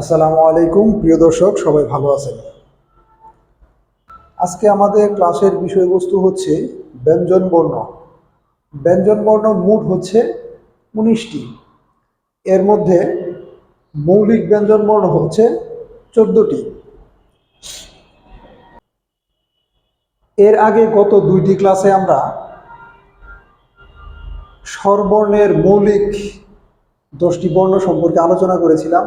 আসসালামু আলাইকুম, প্রিয় দর্শক, সবাই ভালো আছেন? আজকে আমাদের ক্লাসের বিষয়বস্তু হচ্ছে ব্যঞ্জন বর্ণ। ব্যঞ্জন বর্ণ মোট হচ্ছে উনিশটি। এর মধ্যে মৌলিক ব্যঞ্জন বর্ণ হচ্ছে চোদ্দটি। এর আগে গত দুইটি ক্লাসে আমরা স্বরবর্ণের মৌলিক দশটি বর্ণ সম্পর্কে আলোচনা করেছিলাম।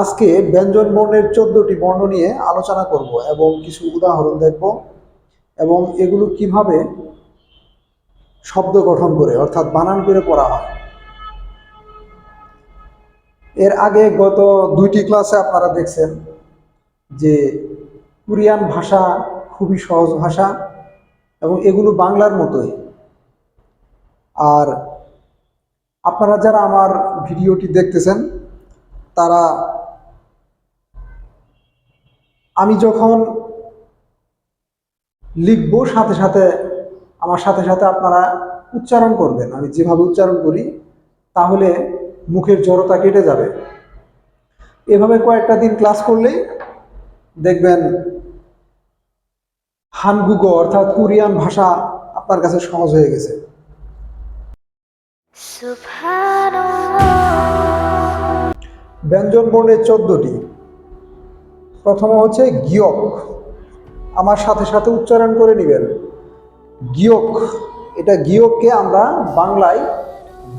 আজকে ব্যঞ্জন বর্ণের চোদ্দটি বর্ণ নিয়ে আলোচনা করব এবং কিছু উদাহরণ দেখব এবং এগুলো কীভাবে শব্দ গঠন করে, অর্থাৎ বানান করে পড়া হয়। এর আগে গত দুইটি ক্লাসে আপনারা দেখছেন যে কোরিয়ান ভাষা খুবই সহজ ভাষা এবং এগুলো বাংলার মতোই। আর আপনারা যারা আমার ভিডিওটি দেখতেছেন, তারা আমি যখন লিখব সাথে সাথে আমার সাথে সাথে আপনারা উচ্চারণ করবেন। আমি যেভাবে উচ্চারণ করি তাহলে মুখের জড়তা কেটে যাবে। এভাবে কয়েকটা দিন ক্লাস করলেই দেখবেন হানগুগো অর্থাৎ কোরিয়ান ভাষা আপনার কাছে সহজ হয়ে গেছে। ব্যঞ্জন বর্ণের চোদ্দটি। প্রথম হচ্ছে গিয়ক। আমার সাথে সাথে উচ্চারণ করে নেবেন। গিয়ক। এটা গিয়ককে আমরা বাংলায়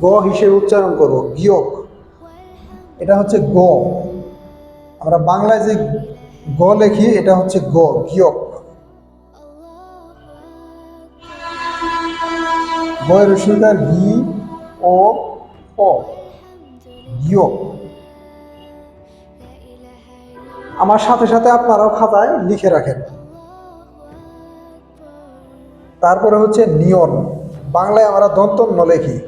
গ হিসেবে উচ্চারণ করব, গিয়ক। এটা হচ্ছে গ। আমরা বাংলায় যে গ লেখি, এটা হচ্ছে গ, গিয়ক। গয়ের রসিকার গি ও, প। গিয়ক। আমার সাথে সাথে আপনারাও খাতায় লিখে রাখেন। তারপরে হচ্ছে নিয়ন। বাংলায় আমরা দন্তন্য লেখি।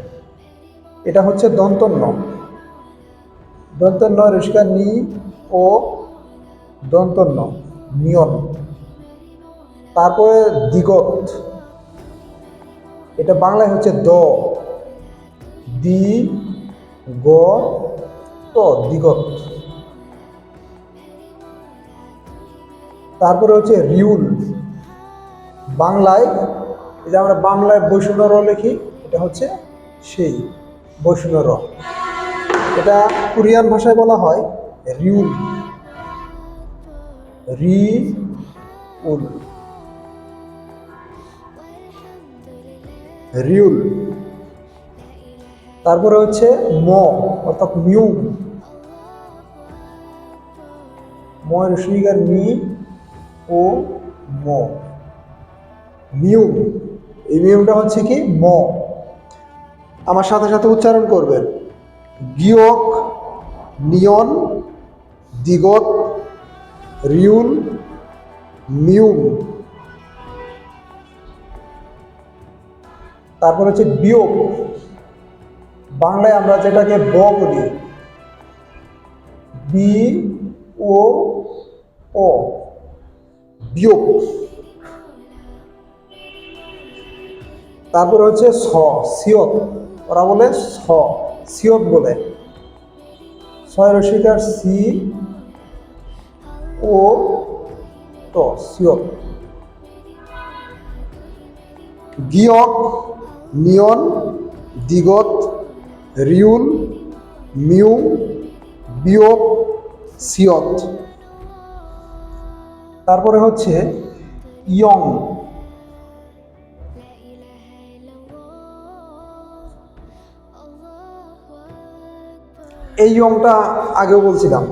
এটা হচ্ছে দন্তন্য। দন্তন্য রিস্কার নি ও দন্তন্য, নিয়ন। তারপরে দিগত। এটা বাংলায় হচ্ছে দ। দি, গ, ত, দিগত। তারপরে হচ্ছে রিউল। বাংলায়, এই যে আমরা বাংলায় বৈষ্ণব র লিখি, এটা হচ্ছে সেই বৈষ্ণব র। এটা কোরিয়ান ভাষায় বলা হয় রিউল। রি উল রিউল। তারপরে হচ্ছে ম, অর্থাৎ মিউ ময়ের সুইগার মি ও ম। মিউ এই মিউটা হচ্ছে কি? ম। আমার সাথে সাথে উচ্চারণ করবেন। গিয়ক, নিয়ন, দিগত রিউল মিউ তারপর হচ্ছে বিয়োগ। বাংলায় আমরা যেটাকে ব বলি, বি, ও ও বিয়োগ। তারপরে হচ্ছে স, সিয়ত। ওরা বলে স, সিয়ত বলে। ছয় রসিকার সি ও ত, সিয়ত। গিয়ক, নিয়ন, দিগত, রিউল, মিউ, বিয়োগ, সিয়ত। তারপরে হচ্ছে ইয়ং। এই ইয়ংটা আগেও বলছিলাম,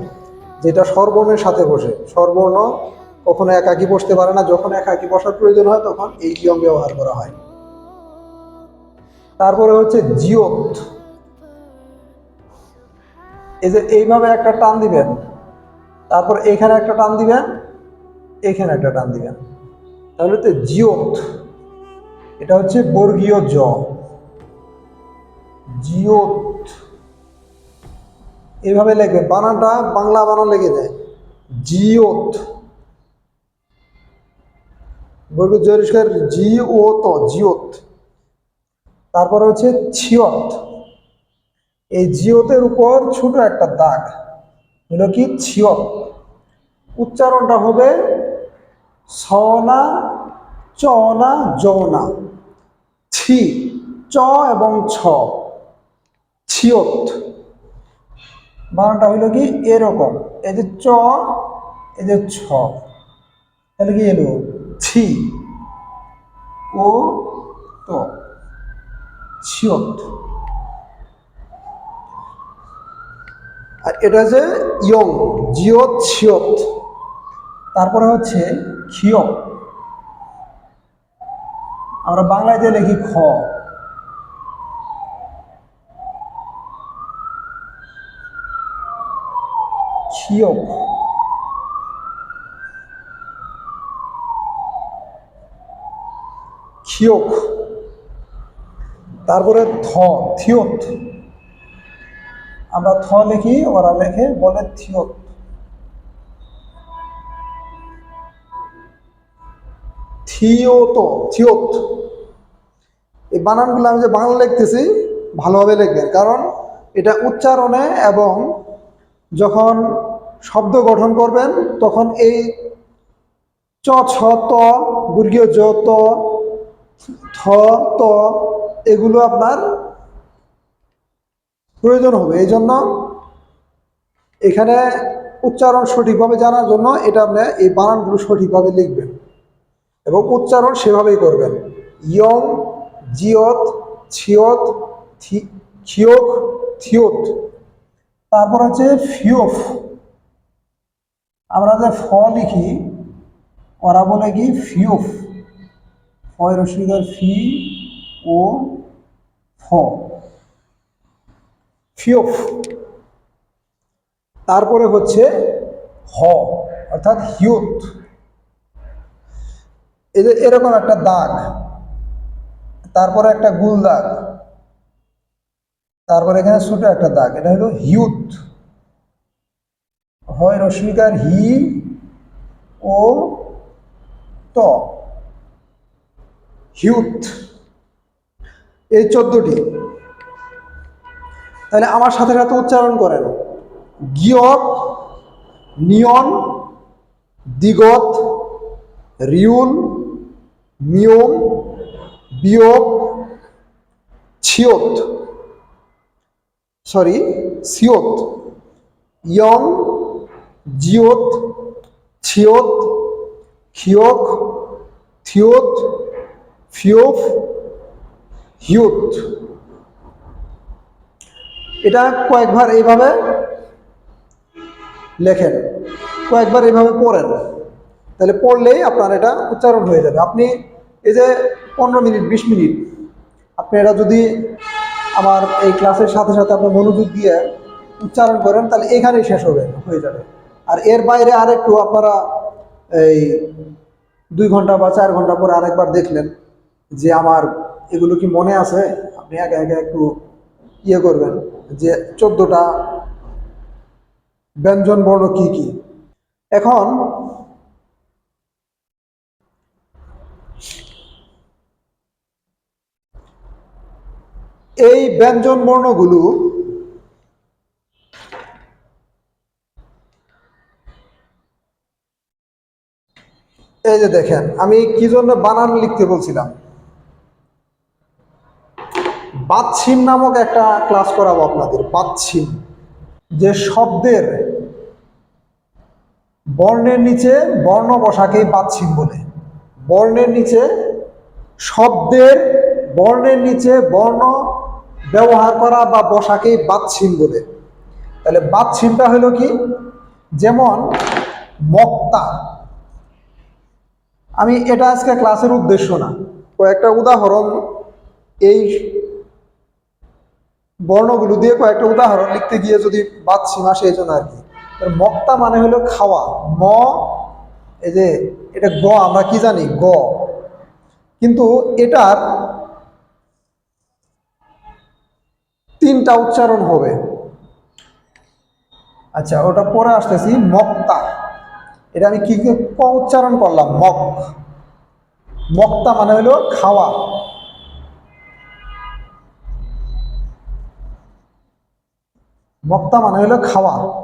যেটা স্বরবর্ণের সাথে বসে। স্বরবর্ণ কখনো একাকি বসতে পারে না, যখন একাকি বসার প্রয়োজন হয় তখন এই ইয়ং ব্যবহার করা হয়। তারপরে হচ্ছে জিওত। এই যে এইভাবে একটা টান দিবেন, তারপর এখানে একটা টান দিবেন এখানে একটা টান দিবেন। তাহলে তো জিওত এটা হচ্ছে বর্গীয় জ। জিওত এইভাবে লিখবেন। বানানটা বাংলা বানান লেগে যায় জিওত বর্গ জরিষ্কার জিওত জিওত তারপরে হচ্ছে ছিয়ত এই জিওতের উপর ছোট একটা দাগ। হলো কি? ছিয়ক উচ্চারণটা হবে ছনা, চনা যৌনা ছি, চ এবং ছ। ছিয়ত। বানানটা হইল কি? এরকম। এই যে চ, এই যে ছ। কি এলো ছি। ও, তো। ছিয়ত। আর এটা যে ইয়ং, জিয়ত, ছিয়ত। তারপরে হচ্ছে খিয়ক আমরা বাংলাতে লিখি খ। খিয়ক খিয়ক তারপরে থ থিয়ত আমরা থ লিখি, ওরা লেখে, বলে থিয়ত থিওত থিওত। এই বানানগুলো আমি যে বাংলা লিখতেছি, ভালোভাবে লিখবেন। কারণ এটা উচ্চারণে এবং যখন শব্দ গঠন করবেন, তখন এই চ, ছ, ত, বর্গীয় জ ত, থ, ত, এগুলো আপনার প্রয়োজন হবে। এই জন্য এখানে উচ্চারণ সঠিকভাবে জানার জন্য এটা আপনি এই বানানগুলো সঠিকভাবে লিখবেন। এবং উচ্চারণ সেভাবেই করবেন। ইয়ং, জিয়ত, ছিয়ত, থি- খিয়ক থিয়ত। তারপর হচ্ছে ফিওফ আমরা যে ফ লিখি, ওরা বলে কি? ফিওফ ফয় রসিদার ফি, ও, ফ। ফিওফ তারপরে হচ্ছে হ, অর্থাৎ হিউত এই যে এরকম একটা দাগ, তারপরে একটা গুল দাগ তারপরে এখানে ছোট একটা দাগ, এটা হলো হিউত। হয় রশ্মিকার হি ও ত। হিউত। এই চোদ্দটি। তাহলে আমার সাথে সাথে উচ্চারণ করেন। গিয়ক নিয়ন, দিগত রিউল মিয়ম বিয়োগ ছিয়ত সরি সিয়ত ইয়ং জিয়ত ছিয়ত খিয়ক থিয়ত ফিয়ফ হিয়ত এটা কয়েকবার এইভাবে লেখেন, কয়েকবার এইভাবে পড়েন। তাহলে পড়লেই আপনার এটা উচ্চারণ হয়ে যাবে। আপনি এই যে পনেরো মিনিট, বিশ মিনিট, আপনি এটা যদি আমার এই ক্লাসের সাথে সাথে আপনি মনোযোগ দিয়ে উচ্চারণ করেন, তাহলে এখানেই শেষ হবে, হয়ে যাবে। আর এর বাইরে আর একটু আপনারা এই দুই ঘণ্টা বা চার ঘণ্টা পরে আরেকবার দেখলেন যে আমার এগুলো কি মনে আছে? আপনি একা একা একটু ইয়ে করবেন যে চোদ্দোটা ব্যঞ্জন বর্ণ কি কি? এখন এই ব্যঞ্জন বর্ণগুলো এই যে দেখেন, আমি কি জন্য বানান লিখতে বলছিলাম? বাচ্ছিম নামক একটা ক্লাস করাবো আপনাদের বাচ্ছিম যে শব্দের বর্ণের নিচে বর্ণ বসাকেই বাচ্ছিম বলে। বর্ণের নিচে শব্দের, বর্ণের নিচে বর্ণ ব্যবহার করা বা বসাকেই বাচ্ছিম বলে। তাহলে বাচ্ছিমটা হলো কি? যেমন মক্তা। আমি এটা আজকে ক্লাসের উদ্দেশ্য না। কয়েকটা উদাহরণ এই বর্ণগুলো দিয়ে কয়েকটা উদাহরণ লিখতে গিয়ে যদি বাচ্ছিম আসে এই জন্য আর কি। মক্তা মানে হলো খাওয়া। ম, এই যে এটা গ, আমরা কি জানি? গ। কিন্তু এটার তিনটা উচ্চারণ হবে। আচ্ছা ওটা পরে আসতেছি, মক্তা। এটা আমি কি, কি- উচ্চারণ করলাম? মক। মক্তা মানে হলো খাওয়া। মক্তা মানে হলো খাওয়া।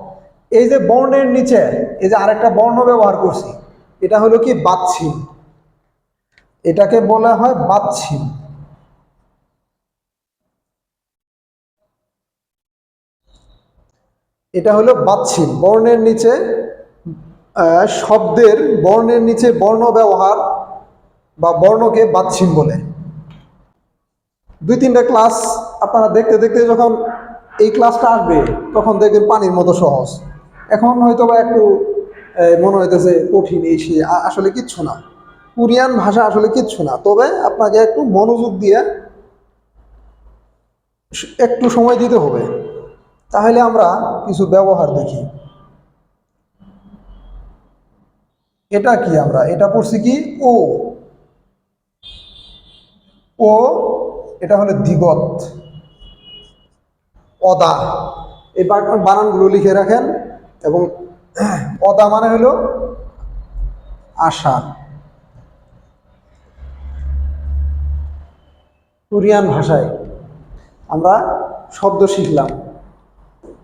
এই যে বর্ণের নিচে, এই যে আরেকটা বর্ণ ব্যবহার করছি, এটা হলো কি বাচ্ছিম এটাকে বলা হয় বাচ্ছিম এটা হলো বাচ্ছিম বর্ণের নিচে শব্দের বর্ণের নিচে বর্ণ ব্যবহার বা বর্ণকে বাচ্ছিম বলে। দুই তিনটা ক্লাস আপনারা দেখতে দেখতে যখন এই ক্লাসটা আসবে, তখন দেখবেন পানির মতো সহজ। এখন হয়তো বা একটু মনে হইতেছে কঠিন এই সে আসলে কিচ্ছু না। কোরিয়ান ভাষা আসলে কিচ্ছু না। তবে আপনাকে একটু মনোযোগ দিয়ে একটু সময় দিতে হবে। তাহলে আমরা কিছু ব্যবহার দেখি। এটা কি আমরা? এটা পড়ছি কি? ও। ও, এটা হলো দিগত। অদা। এই বানানগুলো লিখে রাখেন এবং অদা মানে হলো আশা। কোরিয়ান ভাষায় আমরা শব্দ শিখলাম।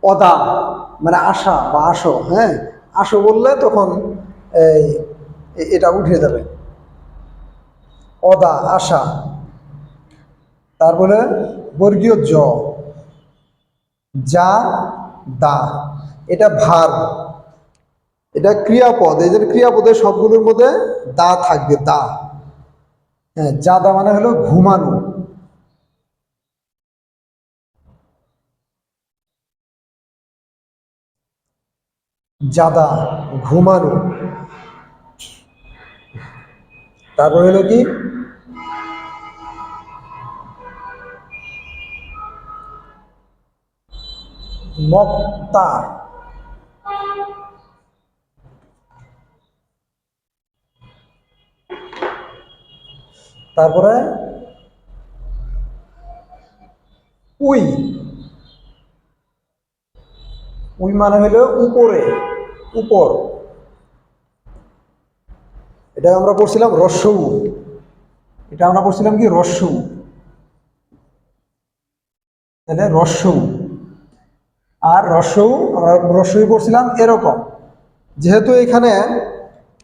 অদা মানে আশা বা আসো হ্যাঁ? আসো বললে তখন এই, এটা উঠে যাবে অদা আশা। তারপরে বর্গীয় জ। যা, দা। এটা ভার। এটা ক্রিয়াপদ। এই যে ক্রিয়াপদের সবগুলোর মধ্যে দা থাকবে, দা। হ্যাঁ যা, দা মানে হলো ঘুমানো। জাদা ঘুমানো। তারপরে হলো কি? মক্তা। তারপরে? উই। উই মানে হলো উপরে। উপর। এটা আমরা পড়ছিলাম রস্যউ এটা আমরা পড়ছিলাম কি রস্যউ তাহলে রস্যউ আর রস্যউ আমরা রস্যই পড়ছিলাম এরকম। যেহেতু এখানে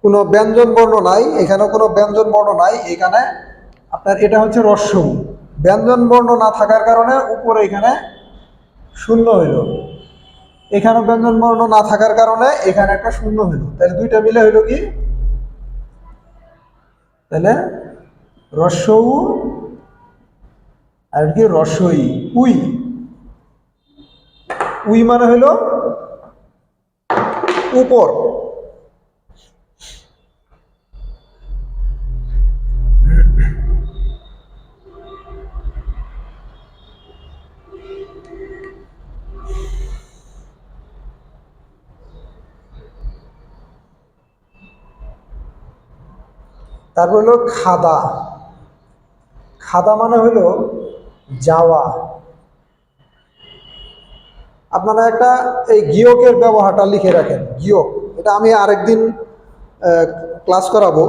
কোনো ব্যঞ্জন বর্ণ নাই এখানে কোনো ব্যঞ্জন বর্ণ নাই, এখানে আপনার এটা হচ্ছে রস্যউ ব্যঞ্জন বর্ণ না থাকার কারণে উপরে এখানে শূন্য হইল। এখানে ব্যঞ্জন বর্ণ না থাকার কারণে এখানে একটা শূন্য হইল। তাহলে দুইটা মিলে হইল কি? তাহলে রস্যউ আর কি রসই, উই। উই মানে হইল উপর। তারপর হলো খাদা। খাদা মানে হলো যাওয়া। আপনারা একটা এই গিয়কের ব্যবহারটা লিখে রাখেন, গিয়ক। এটা আমি আরেকদিন ক্লাস করাবো।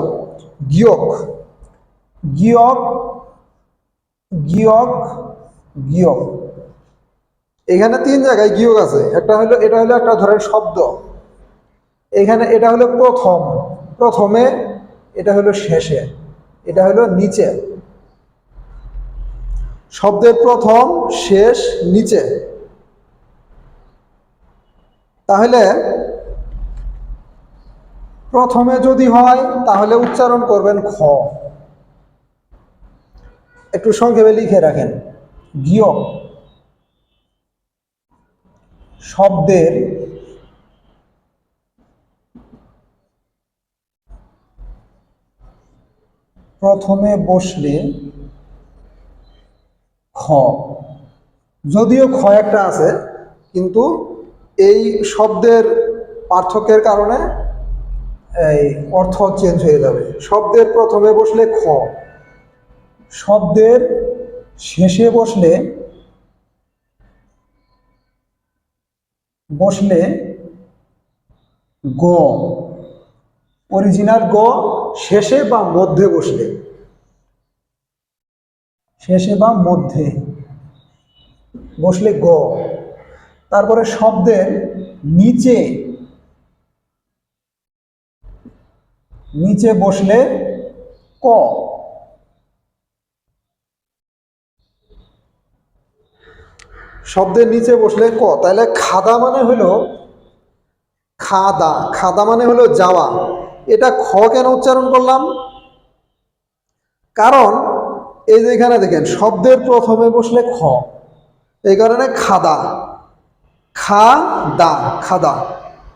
গিয়ক। গিয়ক গিয়ক গিয়ক। এখানে তিন জায়গায় গিয়ক আছে। একটা হলো, এটা হলো একটা ধরেন শব্দ। এখানে এটা হলো প্রথম। প্রথমে এটা হলো শেষে, এটা হলো নিচে। শব্দের প্রথম, শেষ, নিচে। তাহলে প্রথমে যদি হয়, তাহলে উচ্চারণ করবেন খ। একটু সংক্ষেপে লিখে রাখেন। গিয় শব্দের প্রথমে বসলে খ। যদিও খ একটা আছে, কিন্তু এই শব্দের পার্থক্যের কারণে এই অর্থ চেঞ্জ হয়ে যাবে। শব্দের প্রথমে বসলে খ। শব্দের শেষে বসলে বসলে গ। অরিজিনাল গ শেষে বা মধ্যে বসলে শেষে বা মধ্যে বসলে গ। তারপরে শব্দের নিচে নিচে বসলে ক। শব্দের নিচে বসলে ক। তাহলে খাদা মানে হলো খাদা। খাদা মানে হলো যাওয়া। এটা খ কেন উচ্চারণ করলাম? কারণ এই যে এখানে দেখেন, শব্দের প্রথমে বসলে খ। এই কারণে খাদা। খা দা খাদা।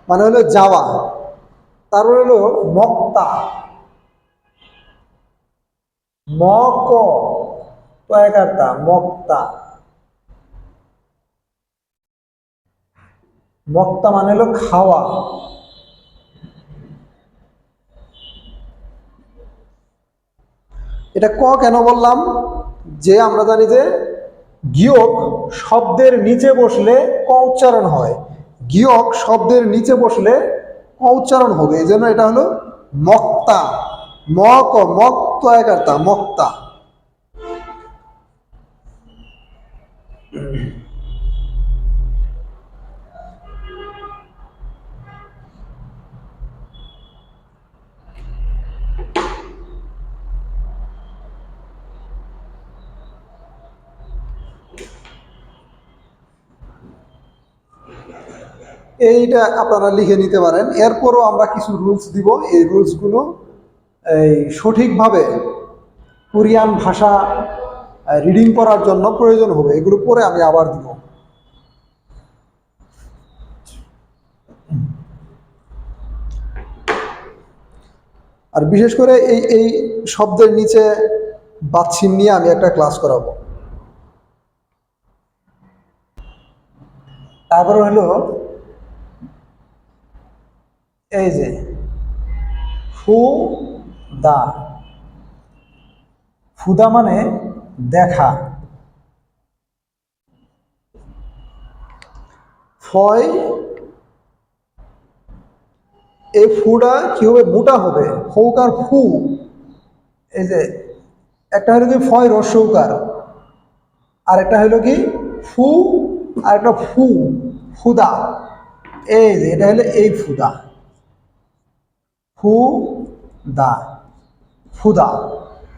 মানে হলো যাওয়া। তারপরে হলো মক্তা। ম ক কয়েকার্তা? মক্তা। মক্তা মানে হলো খাওয়া। এটা ক কেন বললাম? যে আমরা জানি যে গিয়ক শব্দের নিচে বসলে ক উচ্চারণ হয়। গিয়ক শব্দের নিচে বসলে ক উচ্চারণ হবে। এই জন্য এটা হলো মক্তা। মক, মক্ত একার্তা মক্তা। এইটা আপনারা লিখে নিতে পারেন। এরপরও আমরা কিছু রুলস দিব। এই রুলসগুলো এই সঠিকভাবে কোরিয়ান ভাষা রিডিং করার জন্য প্রয়োজন হবে। এগুলো পরে আমি আবার দিব। আর বিশেষ করে এই এই শব্দের নিচে বাচ্ছিন নিয়ে আমি একটা ক্লাস করাবো। তারপরে হলো এই যে ফু দা ফুদা মানে দেখা। ফয় এই ফুটা কি হবে মোটা হবে? ফৌকার ফু। এই যে, একটা হলো কি ফয় রসৌকার আর একটা হলো কি ফু আর একটা ফু, ফুদা। এই যে, এটা হলো এই ফুদা। ফু দা ফুদা।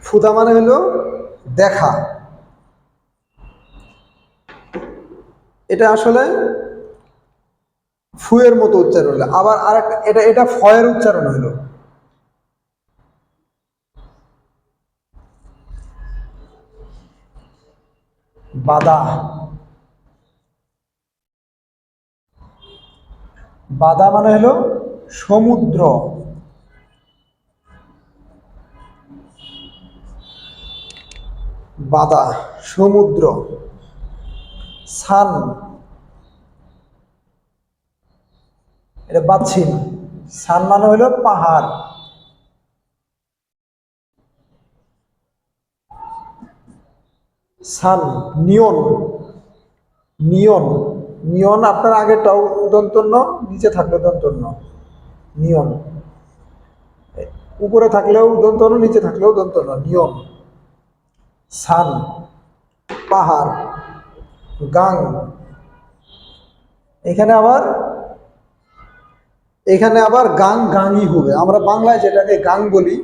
ফুদা মানে হলো দেখা। এটা আসলে ফুয়ের মতো উচ্চারণ হলো। আবার আরেকটা এটা এটা ফয়ের উচ্চারণ হলো। বাদা। বাদা মানে হলো সমুদ্র। বাদা, সমুদ্র, সান। এটা বাচ্ছিন সান মানে হলো পাহাড়। সান, নিয়ন। নিয়ন। নিয়ন আপনার আগেরটাও দন্তন্য, নিচে থাকলে দন্তন্য। নিয়ন। উপরে থাকলেও দন্তন্য, নিচে থাকলেও দন্তন্য। নিয়ন। সান, পাহাড়, গাং। এখানে আবার এখানে আবার গাং গাঙ্গি হবে। আমরা বাংলায় যেটাকে গাং বলি,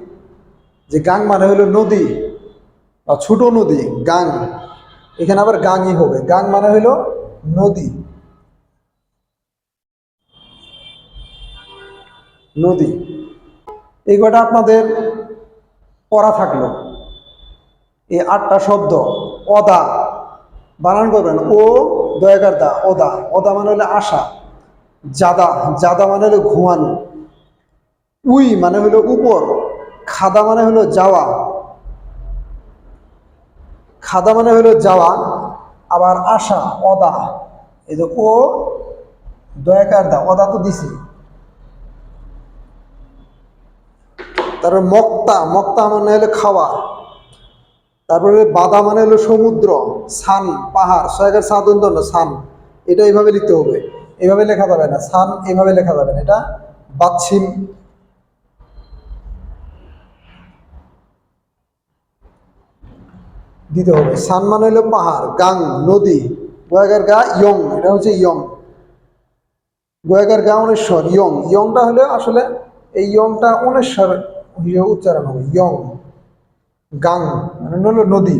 যে গাং মানে হলো নদী বা ছোট নদী, গাং। এখানে আবার গাঙ্গি হবে। গাং মানে হলো নদী। নদী। এই কটা আপনাদের পড়া থাকল? এই আটটা শব্দ, অদা। বানান করবেন, ও, দয়াকার দা, অদা। অদা মানে হলো আশা। জাদা জাদা মানে হলো ঘুমানো। উই মানে হলো উপর। খাদা মানে হলো যাওয়া। খাদা মানে হলো যাওয়া, আবার আশা, অদা। এই যে ও, দয়াকার দা, অদা তো দিছি। তারপর মক্তা মক্তা মানে হলো খাওয়া। তারপরে বাদা মানে হলো সমুদ্র, সান, পাহাড় ছয়কার সাদন্ত না সান। এটা এইভাবে লিখতে হবে। এইভাবে লেখা যাবে না। সান এইভাবে লেখা যাবে না। এটা বাচ্ছিন দিতে হবে। সান মানে হলো পাহাড়, গাং, নদী। বয়াগের গা, ইয়ং। এটা হচ্ছে ইয়ং। গোয়াগার গা, অনেশ্বর। ইয়ং। ইয়ংটা হলে আসলে এই ইয়ংটা অনেশ্বর উচ্চারণ হবে। ইয়ং। গাং মানে হলো নদী।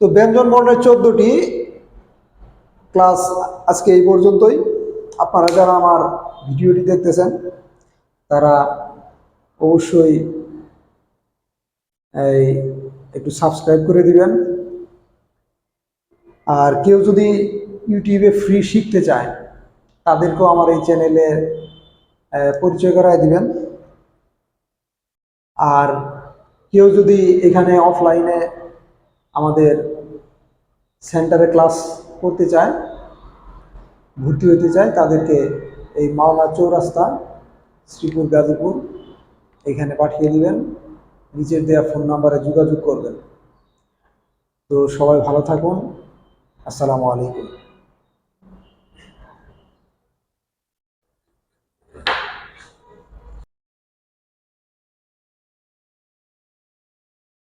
তো ব্যঞ্জন বর্ণের চোদ্দটি ক্লাস আজকে এই পর্যন্তই। আপনারা যারা আমার ভিডিওটি দেখতেছেন তারা অবশ্যই এই একটু সাবস্ক্রাইব করে দিবেন। আর কেউ যদি ইউটিউবে ফ্রি শিখতে চায় তাদেরকেও আমার এই চ্যানেলে আহ, পরিচয় করায় দিবেন। আর কেউ যদি এখানে অফলাইনে আমাদের সেন্টারে ক্লাস করতে চায়, ভর্তি হতে চায়, তাদেরকে এই মাওলা চৌরাস্তা, শ্রীপুর, গাজীপুর এখানে পাঠিয়ে দিবেন। নিচের দেওয়া ফোন নাম্বারে যোগাযোগ করবেন। তো সবাই ভালো থাকুন। আসসালামু আলাইকুম।